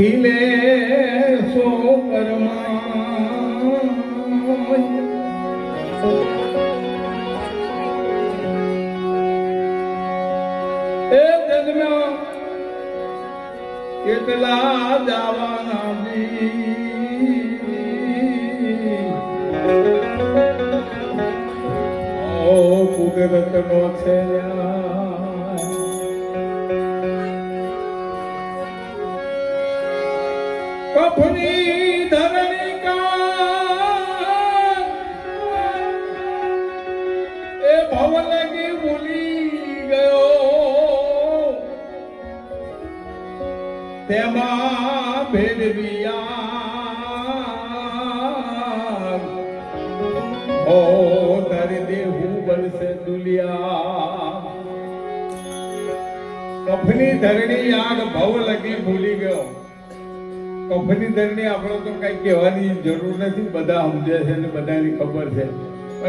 ખીલે સો એ જન્મ કેટલા જવાના ઓ કુદરત નો છે ન્યાય. તેમાં ભેડવિયા ઓ તારી દેહું બનશે દુલિયા. કફની ધરણી આગ ભવ લગી ભૂલી ગયો. કફની ધરણી આપણો તો કઈ કહેવાની જરૂર નથી. બધા સમજે છે ને બધાની ખબર છે.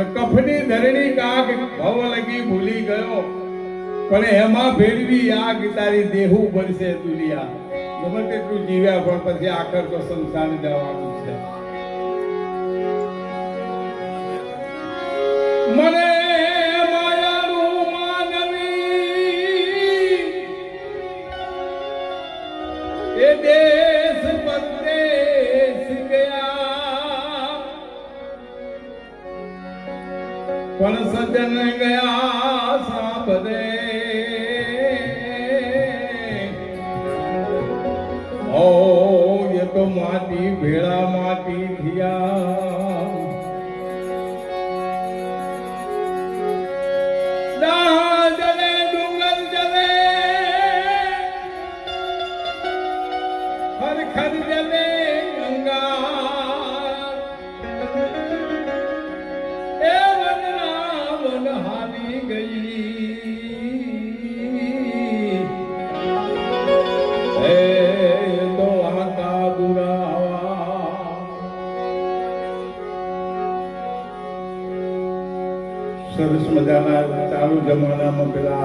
કફની ધરણી કાક ભવ લગી ભૂલી ગયો. પણ એમાં ભેળવી આગ તારી દેહું બનશે દુનિયા. ગમે તેટલું જીવ્યા પણ પછી આખર તો સંસાર જવાનું છે. મને ઓ એ તો માટી ભેળા માટી થયા.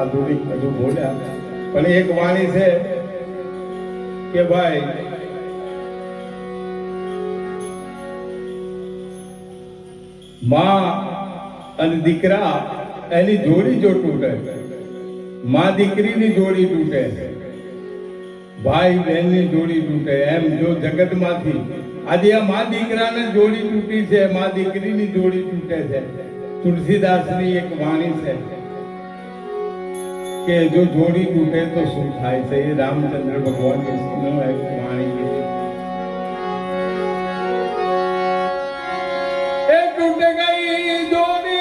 આધુનિક બધું બોલ્યા. પણ એક વાણી છે કે ભાઈ, માં અને દીકરા એની જોડી જો તૂટે, માં દીકરીની જોડી તૂટે, ભાઈ બહેનની જોડી તૂટે. એમ જો જગતમાંથી આજે આ માં દીકરાને જોડી તૂટી છે, માં દીકરીની જોડી તૂટે છે. તુલસીદાસની એક વાણી છે કે જો જોડી તૂટે તો શું થાય છે? એ રામચંદ્ર ભગવાન વિષ્ણુ એક વાણી એ તૂટ ગઈ જોડી